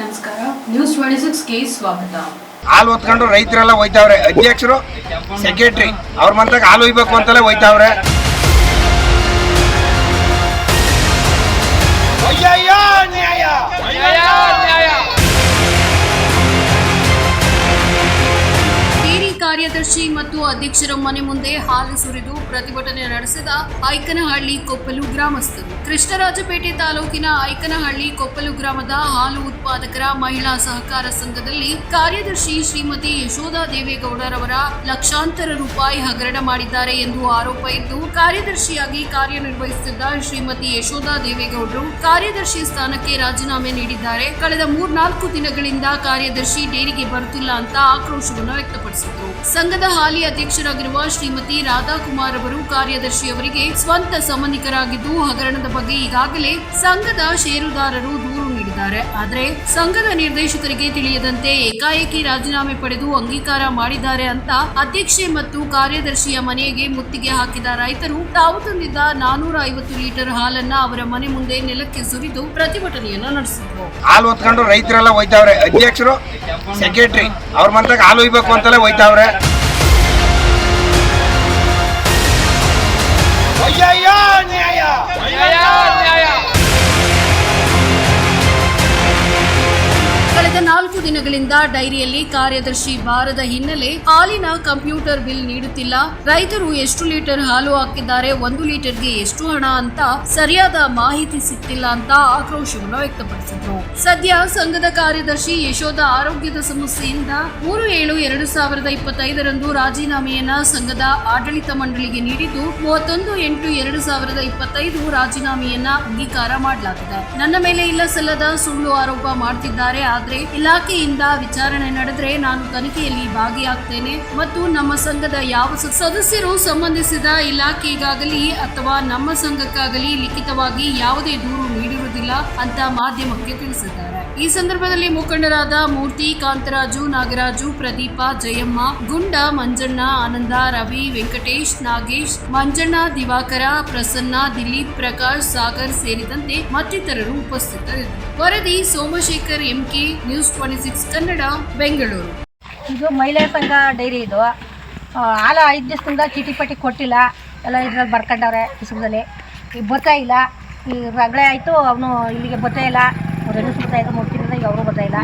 ನಮಸ್ಕಾರ. News twenty ಸ್ವಾಗತ. ಹಾಲು ಹೊತ್ಕೊಂಡು ರೈತರೆಲ್ಲ ಹೋಯ್ತಾವ್ರೆ. ಅಧ್ಯಕ್ಷರು ಸೆಕ್ರೆಟ್ರಿ ಅವ್ರ ಮಂತಾಗ ಹಾಲು ಒಯ್ಬೇಕು ಅಂತಲೇ ಹೋಯ್ತಾವ್ರೆ. ಡೇರಿ ಕಾರ್ಯದರ್ಶಿ ಮತ್ತು ಅಧ್ಯಕ್ಷರ ಮನೆ ಮುಂದೆ ಹಾಲು ಸುರಿದು ಪ್ರತಿಭಟನೆ ನಡೆಸಿದ ಐಕನಹಳ್ಳಿ ಕೊಪ್ಪಲು ಗ್ರಾಮಸ್ಥರು. ಕೃಷ್ಣರಾಜಪೇಟೆ ತಾಲೂಕಿನ ಐಕನಹಳ್ಳಿ ಕೊಪ್ಪಲು ಗ್ರಾಮದ ಹಾಲು ಉತ್ಪಾದಕರ ಮಹಿಳಾ ಸಹಕಾರ ಸಂಘದಲ್ಲಿ ಕಾರ್ಯದರ್ಶಿ ಶ್ರೀಮತಿ ಯಶೋಧಾ ದೇವೇಗೌಡರವರ ಲಕ್ಷಾಂತರ ರೂಪಾಯಿ ಹಗರಣ ಮಾಡಿದ್ದಾರೆ ಎಂದು ಆರೋಪ ಇದ್ದು, ಕಾರ್ಯದರ್ಶಿಯಾಗಿ ಕಾರ್ಯನಿರ್ವಹಿಸುತ್ತಿದ್ದ ಶ್ರೀಮತಿ ಯಶೋಧಾ ದೇವೇಗೌಡರು ಕಾರ್ಯದರ್ಶಿ ಸ್ಥಾನಕ್ಕೆ ರಾಜೀನಾಮೆ ನೀಡಿದ್ದಾರೆ. ಕಳೆದ ಮೂರ್ನಾಲ್ಕು ದಿನಗಳಿಂದ ಕಾರ್ಯದರ್ಶಿ ಡೇರಿಗೆ ಬರುತ್ತಿಲ್ಲ ಅಂತ ಆಕ್ರೋಶವನ್ನು ವ್ಯಕ್ತಪಡಿಸಿದರು. ಸಂಘದ ಹಾಲಿ ಅಧ್ಯಕ್ಷರಾಗಿರುವ ಶ್ರೀಮತಿ ರಾಧಾಕುಮಾರ್ ಅವರು ಕಾರ್ಯದರ್ಶಿಯವರಿಗೆ ಸ್ವಂತ ಸಂಬಂಧಿಕರಾಗಿದ್ದು ಹಗರಣದ ಬಗ್ಗೆ ಈಗಾಗಲೇ ಸಂಘದ ಷೇರುದಾರರು ದೂರು ನೀಡಿದ್ದಾರೆ ಆದರೆ ಸಂಘದ ನಿರ್ದೇಶಕರಿಗೆ ತಿಳಿಯದಂತೆ ಏಕಾಏಕಿ ರಾಜೀನಾಮೆ ಪಡೆದು ಅಂಗೀಕಾರ ಮಾಡಿದ್ದಾರೆ ಅಂತ ಅಧ್ಯಕ್ಷೆ ಮತ್ತು ಕಾರ್ಯದರ್ಶಿಯ ಮನೆಗೆ ಮುತ್ತಿಗೆ ಹಾಕಿದ ರೈತರು ತಾವು ತಂದಿದ್ದ ನಾನೂರ ಐವತ್ತು ಲೀಟರ್ ಹಾಲನ್ನ ಅವರ ಮನೆ ಮುಂದೆ ನೆಲಕ್ಕೆ ಸುರಿದು ಪ್ರತಿಭಟನೆಯನ್ನ ನಡೆಸಿದ್ರು. ಹಾಲು ಹೊತ್ಕೊಂಡು ರೈತರೆಲ್ಲ ಹೋಯ್ತಾವ್ರೆ. ಅಧ್ಯಕ್ಷರು ಸೆಕ್ರೆಟರಿ ಅವ್ರ ಮನೆಗೆ ಹಾಲು ಒಯ್ಬೇಕು ಅಂತಲೇ ಹೋಯ್ತಾವ್ರೆ. ನಾಲ್ಕು ದಿನಗಳಿಂದ ಡೈರಿಯಲ್ಲಿ ಕಾರ್ಯದರ್ಶಿ ಬಾರದ ಹಿನ್ನೆಲೆ ಹಾಲಿನ ಕಂಪ್ಯೂಟರ್ ಬಿಲ್ ನೀಡುತ್ತಿಲ್ಲ. ರೈತರು ಎಷ್ಟು ಲೀಟರ್ ಹಾಲು ಹಾಕಿದ್ದಾರೆ, ಒಂದು ಲೀಟರ್ಗೆ ಎಷ್ಟು ಹಣ ಅಂತ ಸರಿಯಾದ ಮಾಹಿತಿ ಸಿಗ್ತಿಲ್ಲ ಅಂತ ಆಕ್ರೋಶವನ್ನು ವ್ಯಕ್ತಪಡಿಸಿದ್ರು. ಸದ್ಯ ಸಂಘದ ಕಾರ್ಯದರ್ಶಿ ಯಶೋಧ ಆರೋಗ್ಯದ ಸಮಸ್ಯೆಯಿಂದ ಮೂರು ಏಳು ಎರಡು ಸಾವಿರದ ಇಪ್ಪತ್ತೈದರಂದು ರಾಜೀನಾಮೆಯನ್ನ ಸಂಘದ ಆಡಳಿತ ಮಂಡಳಿಗೆ ನೀಡಿದ್ದು, ಮೂವತ್ತೊಂದು ಎಂಟು ಎರಡು ಸಾವಿರದ ಇಪ್ಪತ್ತೈದು ರಾಜೀನಾಮೆಯನ್ನ ಅಂಗೀಕಾರ ಮಾಡಲಾಗಿದೆ. ನನ್ನ ಮೇಲೆ ಇಲ್ಲ ಸಲ್ಲದ ಸುಳ್ಳು ಆರೋಪ ಮಾಡ್ತಿದ್ದಾರೆ, ಆದ್ರೆ ಇಲಾಖೆಯಿಂದ ವಿಚಾರಣೆ ನಡೆದರೆ ನಾನು ತನಿಖೆಯಲ್ಲಿ ಭಾಗಿಯಾಗ್ತೇನೆ. ಮತ್ತು ನಮ್ಮ ಸಂಘದ ಯಾವ ಸದಸ್ಯರು ಸಂಬಂಧಿಸಿದ ಇಲಾಖೆಗಾಗಲಿ ಅಥವಾ ನಮ್ಮ ಸಂಘಕ್ಕಾಗಲಿ ಲಿಖಿತವಾಗಿ ಯಾವುದೇ ದೂರು ನೀಡಿರುವುದಿಲ್ಲ ಅಂತ ಮಾಧ್ಯಮಕ್ಕೆ ತಿಳಿಸಿದ್ದಾರೆ. ಈ ಸಂದರ್ಭದಲ್ಲಿ ಮುಖಂಡರಾದ ಮೂರ್ತಿ, ಕಾಂತರಾಜು, ನಾಗರಾಜು, ಪ್ರದೀಪ, ಜಯಮ್ಮ, ಗುಂಡ, ಮಂಜಣ್ಣ, ಆನಂದ, ರವಿ, ವೆಂಕಟೇಶ್, ನಾಗೇಶ್, ಮಂಜಣ್ಣ, ದಿವಾಕರ, ಪ್ರಸನ್ನ, ದಿಲೀಪ್, ಪ್ರಕಾಶ್, ಸಾಗರ್ ಸೇರಿದಂತೆ ಮತ್ತಿತರರು ಉಪಸ್ಥಿತರಿದ್ದರು. ವರದಿ Somashekhar, MK, news twenty six Kannada, Bengaluru. ಇದು ಮಹಿಳಾ ಸಂಘ ಡೈರಿ ಇದು. ಆಲ ಐದು ದಿವಸದಿಂದ ಚೀಟಿ ಪಟ್ಟಿ ಕೊಟ್ಟಿಲ್ಲ. ಎಲ್ಲ ಇದ್ರಲ್ಲಿ ಬರ್ಕೊಂಡವ್ರೆ ಈಗ ಬರ್ತಾ ಇಲ್ಲ. ಈ ರಗಳೆ ಆಯಿತು ಅವನು ಇಲ್ಲಿಗೆ ಬರ್ತಾ ಇಲ್ಲ. ಅವ್ರೆಲ್ಲೂ ಸುತ್ತಾ ಇದ್ದ ಮುಟ್ಟಿದ್ರೆ ಯಾರು ಈಗ ಅವರು ಬರ್ತಾ ಇಲ್ಲ.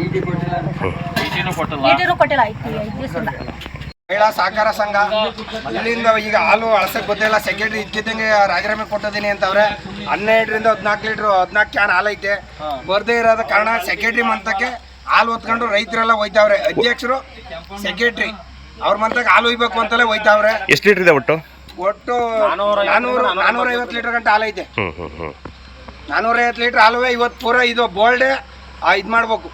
ಕೊಟ್ಟಿಲ್ಲ ಐದು ಐದು ದಿವಸದಿಂದ ಮಹಿಳಾ ಸಹಕಾರ ಸಂಘ ಅಲ್ಲಿಂದ ಈಗ ಹಾಲು ಅಳಸಕ್ ಗೊತ್ತಿಲ್ಲ ಸೆಕ್ರೆಟರಿ ಇದ್ಕಿದ್ದಂಗೆ ರಾಜೀನಾಮೆ ಕೊಟ್ಟಿದ್ದೀನಿ ಅಂತವ್ರೆ. ಹನ್ನೆರಡರಿಂದ ಹದಿನಾಲ್ಕು ಲೀಟ್ರ್ ಹದಿನಾಲ್ಕು ಕ್ಯಾನ್ ಹಾಲು ಐತೆ ಬರ್ದೇ ಇರೋದ ಕಾರಣ ಸೆಕ್ರೆಟರಿ ಮಂತಕ್ಕೆ ಹಾಲು ಹೊತ್ಕೊಂಡು ರೈತರೆಲ್ಲ ಹೋಯ್ತಾವ್ರೆ. ಅಧ್ಯಕ್ಷರು ಸೆಕ್ರೆಟರಿ ಅವ್ರ ಮಂತಕ್ಕೆ ಹಾಲು ಒಯ್ಬೇಕು ಅಂತಲೇ ಹೋಯ್ತಾವ್ರೆ. ಎಷ್ಟು ಲೀಟರ್ ಇದೆ ಒಟ್ಟು? ಒಟ್ಟು ನಾನೂರ ನಾನೂರ ಐವತ್ತು ಲೀಟರ್ ಗಂಟೆ ಹಾಲು ಐತೆ ಹ್ಮ್ ಹ್ಮ್ ಹ್ಮ್ ನಾನೂರ ಐವತ್ತು ಲೀಟರ್ ಹಾಲುವೆ ಇವತ್ತು ಪೂರ ಇದು ಬೋಲ್ಡೆ ಇದು ಮಾಡ್ಬೇಕು.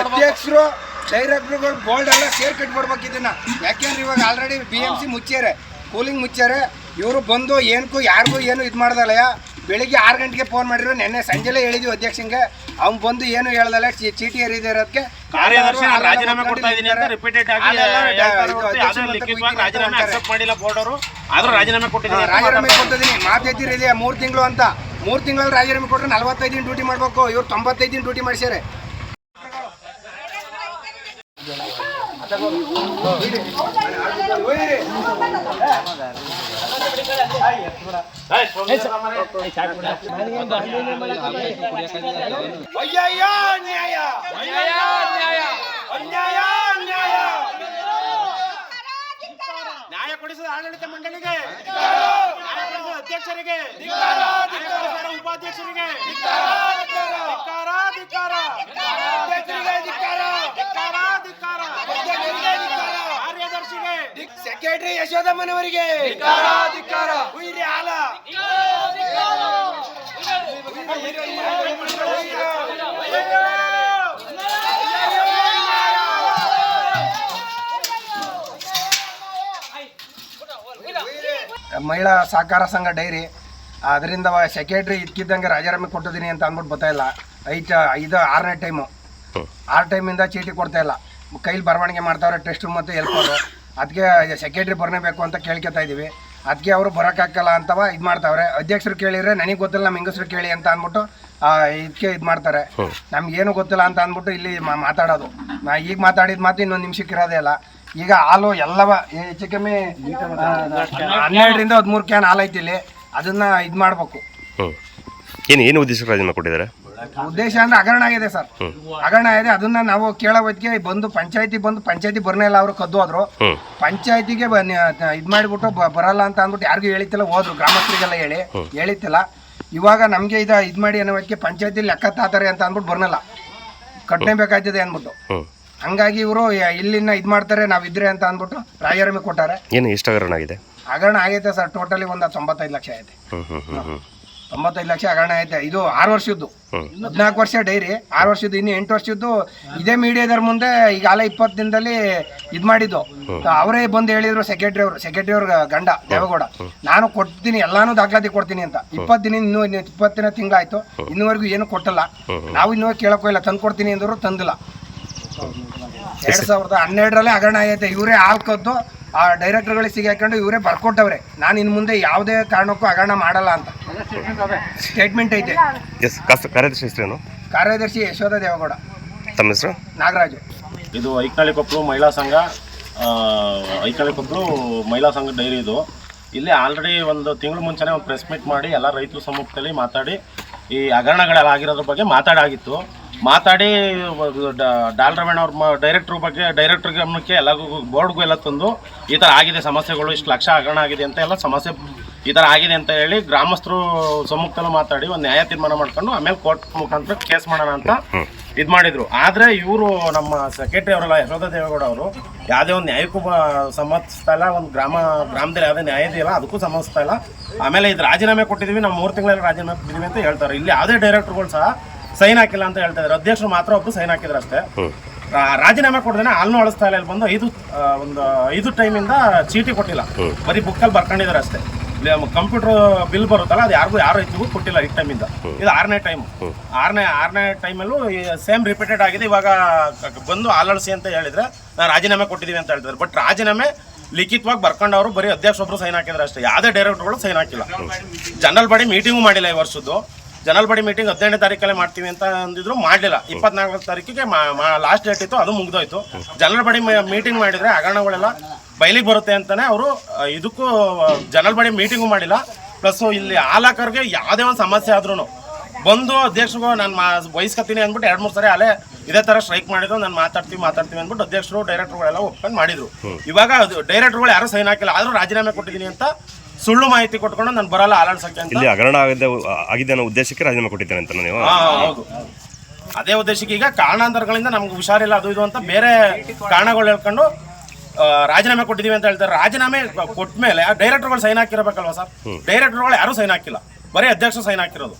ಅಧ್ಯಕ್ಷರು ಡೈರೆಕ್ಟರ್ಗಳು ಬೋಲ್ಡ್ ಎಲ್ಲ ಸೇರ್ ಕಟ್ಬಿಡ್ಬೇಕು ಇದನ್ನ ಯಾಕೆಂದ್ರೆ ಇವಾಗ ಆಲ್ರೆಡಿ ಬಿ ಎಂ ಸಿ ಮುಚ್ಚ್ಯಾರೆ ಕೂಲಿಂಗ್ ಮುಚ್ಚಾರೆ ಇವರು ಬಂದು ಏನಕ್ಕೂ ಯಾರಿಗೂ ಏನು ಇದು ಮಾಡ್ದಲ್ಲಯ್ಯ ಬೆಳಿಗ್ಗೆ ಆರು ಗಂಟೆಗೆ ಫೋನ್ ಮಾಡಿದ್ರು ನಿನ್ನೆ ಸಂಜೆಲೇ ಹೇಳಿದ್ವಿ ಅಧ್ಯಕ್ಷಂಗೆ ಅವ್ನು ಬಂದು ಏನು ಹೇಳ್ದಲ್ಲ ಚೀ- ಚೀಟಿ ಹರಿದೇ ಇರೋದಕ್ಕೆ ರಾಜೀನಾಮೆ ಕೊಡ್ತಾ ಇದ್ದೀನಿ ಅಂತ ಇದ್ದಾರೆ. ರಿಪೀಟೆಡ್ ಆಗಿ ರಾಜೀನಾಮೆ. ಅಕ್ಸೆಪ್ಟ್ ಮಾಡಿಲ್ಲ ಬೋರ್ಡ್ ಅವರು ಆದ್ರೂ ರಾಜೀನಾಮೆ ಕೊಟ್ಟಿದ್ದೀನಿ ರಾಜೀನಾಮೆ. ಕೊಟ್ಟಿದ್ದೀನಿ ಮಾತೈತಿರಿದೆ ಮೂರು ತಿಂಗಳು ಅಂತ ಮೂರು ತಿಂಗಳಲ್ಲಿ ರಾಜೀನಾಮೆ ಕೊಟ್ಟರೆ ನಲವತ್ತೈದು ದಿನ ಡ್ಯೂಟಿ ಮಾಡಬೇಕು ಇವ್ರು ತೊಂಬತ್ತೈದು ದಿನ ಡ್ಯೂಟಿ ಮಾಡಿಸ್ಯಾರೆ ನ್ಯಾಯ ಕೊಡಿಸಿದ ಆಡಳಿತ ಮಂಡಳಿಗೆ ಅಧ್ಯಕ್ಷರಿಗೆ ಉಪಾಧ್ಯಕ್ಷರಿಗೆ ಧಿಕ್ಕಾರ, ಧಿಕ್ಕಾರ. ಧಿಕ್ಕಾರ. ಧಿಕ್ಕಾರ, ಧಿಕ್ಕಾರ. ಕಾರ್ಯದರ್ಶಿಗೆ ಸೆಕ್ರೆಟರಿ ಯಶೋಧಮ್ಮನವರಿಗೆ. ಹಾಲ. ಮಹಿಳಾ ಸಹಕಾರ ಸಂಘ ಡೈರಿ. ಅದರಿಂದ ಸೆಕ್ರೆಟ್ರಿ ಇದ್ಕಿದ್ದಂಗೆ ರಾಜಾರಾಮಿ ಕೊಟ್ಟಿದ್ದೀನಿ ಅಂತ ಅಂದ್ಬಿಟ್ಟು ಬರ್ತಾ ಇಲ್ಲ. ಐದು ಐದು ಆರನೇ ಟೈಮು ಆರು ಟೈಮಿಂದ ಚೀಟಿ ಕೊಡ್ತಾ ಇಲ್ಲ. ಕೈಲಿ ಬರವಣಿಗೆ ಮಾಡ್ತಾವ್ರೆ ಟೆಸ್ಟ್ ಮತ್ತು ಹೆಲ್ಪರು ಅದಕ್ಕೆ ಸೆಕ್ರೆಟ್ರಿ ಬರಲೇಬೇಕು ಅಂತ ಕೇಳ್ಕೊತಾ ಇದ್ದೀವಿ ಅದಕ್ಕೆ ಅವರು ಬರೋಕ್ಕಾಗಲ್ಲ ಅಂತವ ಇದು ಮಾಡ್ತಾವ್ರೆ. ಅಧ್ಯಕ್ಷರು ಕೇಳಿದ್ರೆ ನನಗೆ ಗೊತ್ತಿಲ್ಲ ನಮ್ಮ ಹೆಂಗಸರು ಕೇಳಿ ಅಂತ ಅಂದ್ಬಿಟ್ಟು ಇದಕ್ಕೆ ಇದು ಮಾಡ್ತಾರೆ. ನಮ್ಗೇನು ಗೊತ್ತಿಲ್ಲ ಅಂತ ಅಂದ್ಬಿಟ್ಟು ಇಲ್ಲಿ ಮಾತಾಡೋದು. ನಾ ಈಗ ಮಾತಾಡಿದ ಮಾತು ಇನ್ನೊಂದು ನಿಮಿಷಕ್ಕೆ ಇರೋದೇ ಇಲ್ಲ. ಈಗ ಹಾಲು ಎಲ್ಲವ ಹೆಚ್ಚು ಕಮ್ಮಿ ಹನ್ನೆರಡರಿಂದ ಹದಿಮೂರು ಕ್ಯಾನ್ ಹಾಲು ಐತಿ ಇಲ್ಲಿ. ಅದನ್ನು ಇದು ಮಾಡಬೇಕು. ಏನು ಏನು ಉದ್ದೇಶಕ್ಕೆ ರಾಜೀನಾಮೆ ಕೊಟ್ಟಿದ್ದಾರೆ? ಉದ್ದೇಶ ಅಂದ್ರೆ ಹಗರಣ ಆಗಿದೆ ಸರ್. ಹಗರಣ ಆಗಿದೆ. ಅದನ್ನ ನಾವು ಕೇಳೋದಕ್ಕೆ ಬಂದು ಪಂಚಾಯತಿ ಬಂದು ಪಂಚಾಯತಿ ಬರ್ನೇ ಇಲ್ಲ ಅವರು ಕದ್ದು ಹೋದ್ರು ಪಂಚಾಯತಿಗೆ ಇದು ಮಾಡಿಬಿಟ್ಟು ಬರಲ್ಲ ಅಂತ ಅಂದ್ಬಿಟ್ಟು ಯಾರಿಗೂ ಹೇಳಿತ್ತಿಲ್ಲ ಹೋದ್ರು. ಗ್ರಾಮಸ್ಥರಿಗೆಲ್ಲ ಹೇಳಿ. ಹೇಳಿತ್ತಿಲ್ಲ. ಇವಾಗ ನಮಗೆ ಇದ ಇದು ಮಾಡಿ ಅನ್ನೋದಕ್ಕೆ ಪಂಚಾಯತಿ ಲೆಕ್ಕ ತಾತಾರೆ ಅಂತ ಅಂದ್ಬಿಟ್ಟು ಬರ್ನಲ್ಲ. ಕಟ್ಟಬೇಕಾಯ್ತದೆ ಅಂದ್ಬಿಟ್ಟು. ಹಂಗಾಗಿ ಇವರು ಇಲ್ಲಿನ ಇದು ಮಾಡ್ತಾರೆ ನಾವಿದ್ರೆ ಅಂತ ಅಂದ್ಬಿಟ್ಟು ರಾಜಾರಾಮಿ ಕೊಟ್ಟಾರೆ. ಏನು ಎಷ್ಟು ಹಗರಣ ಆಗಿದೆ? ಹಗರಣ ಆಗೈತೆ ಸರ್. ಟೋಟಲಿ ಒಂದು ತೊಂಬತ್ತೈದು ಲಕ್ಷ ಹ್ಞೂ ತೊಂಬತ್ತೈದು ಲಕ್ಷ ಹಗರಣ ಐತೆ ಇದು ಆರು ವರ್ಷದ್ದು. ಹದಿನಾಲ್ಕು ವರ್ಷ ಡೈರಿ. ಆರು ವರ್ಷದ್ದು ಇನ್ನು ಎಂಟು ವರ್ಷದ್ದು. ಇದೇ ಮೀಡಿಯಾದವ್ರ ಮುಂದೆ ಈಗಾಗಲೇ ಇಪ್ಪತ್ತು ದಿನದಲ್ಲಿ ಇದು ಮಾಡಿದ್ದು. ಅವರೇ ಬಂದು ಹೇಳಿದ್ರು ಸೆಕ್ರೆಟರಿ ಅವರು. ಸೆಕ್ರೆಟರಿ ಅವ್ರ ಗಂಡ ದೇವೇಗೌಡ. ನಾನು ಕೊಡ್ತೀನಿ ಎಲ್ಲಾನು ದಾಖಲಾತಿ ಕೊಡ್ತೀನಿ ಅಂತ. ಇಪ್ಪತ್ತು ದಿನ ಇನ್ನೂ ಇನ್ನು ಇಪ್ಪತ್ತು ದಿನ ತಿಂಗಳಾಯ್ತು. ಇನ್ನುವರೆಗೂ ಏನು ಕೊಟ್ಟಲ್ಲ. ನಾವು ಇನ್ನೂ ಕೇಳಕ್ಕೂ ಇಲ್ಲ ತಂದು ಕೊಡ್ತೀನಿ ಅಂದ್ರು ತಂದಿಲ್ಲ. ಎರಡ್ ಸಾವಿರದ ಹನ್ನೆರಡರಲ್ಲೇ ಹಗರಣ ಆಗೈತೆ ಇವರೇ ಹಾಲ್ ಕದ್ದು ಆ ಡೈರೆಕ್ಟರ್ಗಳಿಗೆ ಸಿಗಾಕೊಂಡು ಇವರೇ ಬರ್ಕೊಟ್ಟವ್ರೆ. ನಾನು ಇನ್ನು ಮುಂದೆ ಯಾವುದೇ ಕಾರಣಕ್ಕೂ ಹಗರಣ ಮಾಡಲ್ಲ ಅಂತ. ಸ್ಟೇಟ್ಮೆಂಟ್ ಐತೆ. ಎಸ್ ಕಾರ್ಯದರ್ಶಿ ಹೆಸರೇನು? ಕಾರ್ಯದರ್ಶಿ ಯಶೋಧ ದೇವೇಗೌಡ. ತಮ್ಮ ಹೆಸರು? ನಾಗರಾಜ್. ಇದು ಐಕಳಿಕೊಪ್ಪಲು ಮಹಿಳಾ ಸಂಘ ಆ, ಐಕಳಿಕೊಪ್ಪಲು ಮಹಿಳಾ ಸಂಘ ಡೈರಿ ಇದು. ಇಲ್ಲಿ ಆಲ್ರೆಡಿ ಒಂದು ತಿಂಗಳ ಮುಂಚೆನೇ ಒಂದು ಪ್ರೆಸ್ ಮೀಟ್ ಮಾಡಿ ಎಲ್ಲ ರೈತರ ಸಮ್ಮುಖದಲ್ಲಿ ಮಾತಾಡಿ ಈ ಹಗರಣಗಳೆಲ್ಲ ಆಗಿರೋದ್ರ ಬಗ್ಗೆ ಮಾತಾಡಾಗಿತ್ತು. ಮಾತಾಡಿ ಡಾಲ್ರಮೇಣ ಅವ್ರ ಡೈರೆಕ್ಟ್ರ್ ಬಗ್ಗೆ ಡೈರೆಕ್ಟ್ರ್ ಗಮನಕ್ಕೆ ಎಲ್ಲರಿಗೂ ಬೋರ್ಡ್ಗೂ ಎಲ್ಲ ತಂದು ಈ ಥರ ಆಗಿದೆ ಸಮಸ್ಯೆಗಳು ಇಷ್ಟು ಲಕ್ಷ ಹಗರಣ ಆಗಿದೆ ಅಂತ ಎಲ್ಲ ಸಮಸ್ಯೆ ಈ ಥರ ಆಗಿದೆ ಅಂತ ಹೇಳಿ ಗ್ರಾಮಸ್ಥರು ಸಮ್ಮುಖದಲ್ಲೂ ಮಾತಾಡಿ ಒಂದು ನ್ಯಾಯ ತೀರ್ಮಾನ ಮಾಡ್ಕೊಂಡು ಆಮೇಲೆ ಕೋರ್ಟ್ ಮುಖಾಂತರ ಕೇಸ್ ಮಾಡೋಣ ಅಂತ ಇದು ಮಾಡಿದ್ರು. ಆದರೆ ಇವರು ನಮ್ಮ ಸೆಕ್ರೆಟರಿ ಅವರೆಲ್ಲ ಯಶೋಧ ದೇವೇಗೌಡ ಅವರು ಯಾವುದೇ ಒಂದು ನ್ಯಾಯಕ್ಕೂ ಸಮ್ಮತಿಸ್ತಾ ಇಲ್ಲ ಒಂದು ಗ್ರಾಮ ಗ್ರಾಮದಲ್ಲಿ ಯಾವುದೇ ನ್ಯಾಯ ಇದೆಯಲ್ಲ ಅದಕ್ಕೂ ಸಮ್ಮತಿಸ್ತಾ ಇಲ್ಲ. ಆಮೇಲೆ ಇದು ರಾಜೀನಾಮೆ ಕೊಟ್ಟಿದ್ದೀವಿ ನಾವು ಮೂರು ತಿಂಗಳಲ್ಲಿ ರಾಜೀನಾಮೆ ಕೊಟ್ಟಿದ್ದೀವಿ ಅಂತ ಹೇಳ್ತಾರೆ. ಇಲ್ಲಿ ಯಾವುದೇ ಡೈರೆಕ್ಟ್ರುಗಳು ಸಹ ಸೈನ್ ಹಾಕಿಲ್ಲ ಅಂತ ಹೇಳ್ತಾ ಇದ್ದಾರೆ ಅಧ್ಯಕ್ಷರು ಮಾತ್ರ ಒಬ್ರು ಸೈನ್ ಹಾಕಿದ್ರು ಅಷ್ಟೇ. ರಾ- ರಾಜೀನಾಮೆ ಕೊಡ್ದೇನೆ ಹಾಲ್ನು ಅಳಿಸ್ತಾ ಇಲ್ಲ ಇಲ್ಲಿ ಬಂದು ಐದು ಆ, ಒಂದು ಐದು ಟೈಮಿಂದ ಚೀಟಿ ಕೊಟ್ಟಿಲ್ಲ. ಬರೀ ಬುಕ್ಕಲ್ಲಿ ಬರ್ಕೊಂಡಿದ್ದಾರೆ ಅಷ್ಟೇ. ಕಂಪ್ಯೂಟರ್ ಬಿಲ್ ಬರುತ್ತಲ್ಲ ಅದು ಯಾರಿಗೂ ಯಾರು ಹೆಚ್ಚಿಗೂ ಕೊಟ್ಟಿಲ್ಲ ಈ ಟೈಮಿಂದ ಇದು. ಆರನೇ ಟೈಮ್ ಆರನೇ ಆರನೇ ಟೈಮಲ್ಲೂ ಸೇಮ್ ರಿಪೀಟೆಡ್ ಆಗಿದೆ. ಇವಾಗ ಕ- ಕ- ಬಂದು ಆಲಳಿಸಿ ಅಂತ ಹೇಳಿದ್ರೆ ನಾವು ರಾಜೀನಾಮೆ ಕೊಟ್ಟಿದ್ದೀವಿ ಅಂತ ಹೇಳ್ತಾರೆ ಬಟ್ ರಾಜೀನಾಮೆ ಲಿಖಿತವಾಗಿ ಬರ್ಕೊಂಡವರು ಬರೀ ಅಧ್ಯಕ್ಷ ಒಬ್ರು ಸೈನ್ ಹಾಕಿದ್ರೆ ಅಷ್ಟೇ. ಯಾವುದೇ ಡೈರೆಕ್ಟರ್ಗಳು ಸೈನ್ ಹಾಕಿಲ್ಲ. ಜನರಲ್ ಬಾಡಿ ಮೀಟಿಂಗು ಮಾಡಿಲ್ಲ ಈ ವರ್ಷದ್ದು. ಜನರಲ್ ಬಾಡಿ ಮೀಟಿಂಗ್ ಹದಿನೆಂಟನೇ ತಾರೀಕಲ್ಲೇ ಮಾಡ್ತೀವಿ ಅಂತ ಅಂದಿದ್ರು ಮಾಡಲಿಲ್ಲ. ಇಪ್ಪತ್ನಾಲ್ಕು ತಾರೀಕಿಗೆ ಲಾಸ್ಟ್ ಡೇಟ್ ಇತ್ತು ಅದು ಮುಗ್ದೋಯ್ತು. ಜನರಲ್ ಬಾಡಿ ಮೀಟಿಂಗ್ ಮಾಡಿದ್ರೆ ಹಗರಣಗಳೆಲ್ಲ ಬಯಲಿಗೆ ಬರುತ್ತೆ ಅಂತಾನೆ ಅವರು ಇದಕ್ಕೂ ಜನರಲ್ ಬಾಡಿ ಮೀಟಿಂಗು ಮಾಡಿಲ್ಲ. ಪ್ಲಸ್ ಇಲ್ಲಿ ಆಲಾಕರ್ಗೆ ಯಾವುದೇ ಒಂದು ಸಮಸ್ಯೆ ಆದ್ರೂ ಬಂದು ಅಧ್ಯಕ್ಷರಿಗೂ ನಾನು ಮಾ ವಹಿಸ್ಕೊತೀನಿ ಅಂದ್ಬಿಟ್ಟು ಎರಡು ಮೂರು ಸರಿ ಅಲ್ಲೇ ಇದೇ ಥರ ಸ್ಟ್ರೈಕ್ ಮಾಡಿದ್ರು ನಾನು ಮಾತಾಡ್ತೀವಿ ಮಾತಾಡ್ತೀವಿ ಅಂದ್ಬಿಟ್ಟು ಅಧ್ಯಕ್ಷರು ಡೈರೆಕ್ಟರ್ಗಳೆಲ್ಲ ಒಪ್ಕೊಂಡು ಮಾಡಿದ್ರು. ಇವಾಗ ಡೈರೆಕ್ಟರ್ಗಳು ಯಾರು ಸೈನ್ ಹಾಕಿಲ್ಲ ಆದರೂ ರಾಜೀನಾಮೆ ಕೊಟ್ಟಿದ್ದೀನಿ ಅಂತ ಸುಳ್ಳು ಮಾಹಿತಿ ಕೊಟ್ಕೊಂಡು ನಾನು ಬರಲ್ಲ ಆಲಾಡ್ಸಕ್ಕೆ ಅಂತ. ಇಲ್ಲಿ ಹಗರಣ ಆಗಿದೆ ಆಗಿದೆ ಅನ್ನೋ ಉದ್ದೇಶಕ್ಕೆ ರಾಜೀನಾಮೆ ಕೊಟ್ಟಿದ್ದೇನೆ ಅಂತ ನೀವು? ಹಾ ಹೌದು. ಅದೇ ಉದ್ದೇಶಕ್ಕೆ ಈಗ ಕಾರಣಾಂತರಗಳಿಂದ ನಮ್ಗೆ ಹುಷಾರಿಲ್ಲ ಅದು ಇದು ಅಂತ ಬೇರೆ ಕಾರಣಗಳು ಹೇಳ್ಕೊಂಡು ಆ, ರಾಜೀನಾಮೆ ಕೊಟ್ಟಿದ್ದೀವಿ ಅಂತ ಹೇಳ್ತಾರೆ. ರಾಜೀನಾಮೆ ಕೊಟ್ಟ ಮೇಲೆ ಡೈರೆಕ್ಟರ್ಗಳು ಸೈನ್ ಹಾಕಿರಬೇಕಲ್ವಾ ಸರ್? ಡೈರೆಕ್ಟರ್ಗಳು ಯಾರು ಸೈನ್ ಹಾಕಿಲ್ಲ. ಬರೀ ಅಧ್ಯಕ್ಷ ಸೈನ್ ಹಾಕಿರೋದು.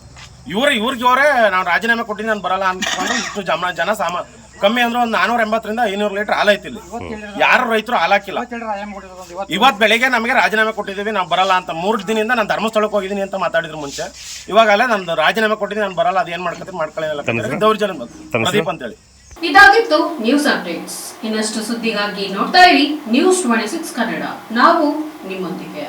ಇವರು ಇವ್ರಿಗೆ ಇವರೇ ನಾನು ರಾಜೀನಾಮೆ ಕೊಟ್ಟಿದ್ದೀನಿ ನಾನು ಬರಲ್ಲ ಅಂತ ಇಷ್ಟು ಜನ ಜನ ಸಾಮ ಕಮ್ಮಿ ಅಂದ್ರೆ ಒಂದು ನಾನೂರ ಎಂಬತ್ತರಿಂದ ಐನೂರು ಲೀಟರ್ ಹಾಲು ಐತಿ ಇಲ್ಲಿ. ಯಾರು ರೈತರು ಹಾಲು ಹಾಕಿಲ್ಲ. ಇವತ್ತು ಬೆಳಿಗ್ಗೆ ನಮಗೆ ರಾಜೀನಾಮೆ ಕೊಟ್ಟಿದ್ದೀವಿ ನಾವು ಬರಲ್ಲ ಅಂತ ಮೂರು ದಿನದಿಂದ ನಾನು ಧರ್ಮಸ್ಥಳಕ್ಕೆ ಹೋಗಿದ್ದೀನಿ ಅಂತ ಮಾತಾಡಿದ್ರು ಮುಂಚೆ. ಇವಾಗಲೇ ನಾನು ರಾಜೀನಾಮೆ ಕೊಟ್ಟಿದ್ದೀನಿ ನಾನು ಬರಲ್ಲ ಅದೇನು ಮಾಡ್ಕೊತೀನಿ ಮಾಡ್ಕೊಳ್ಳಿ ದೌರ್ಜನ್ಯ. ಪ್ರದೀಪ್ ಅಂತೇಳಿ. ಇದಾಗಿತ್ತು ನ್ಯೂಸ್ ಅಪ್ಡೇಟ್ಸ್. ಇನ್ನಷ್ಟು ಸುದ್ದಿಗಾಗಿ ನೋಡ್ತಾ ಇರಿ ನ್ಯೂಸ್ ಟ್ವೆಂಟಿ ಸಿಕ್ಸ್ ಕನ್ನಡ. ನಾವು ನಿಮ್ಮೊಂದಿಗೆ.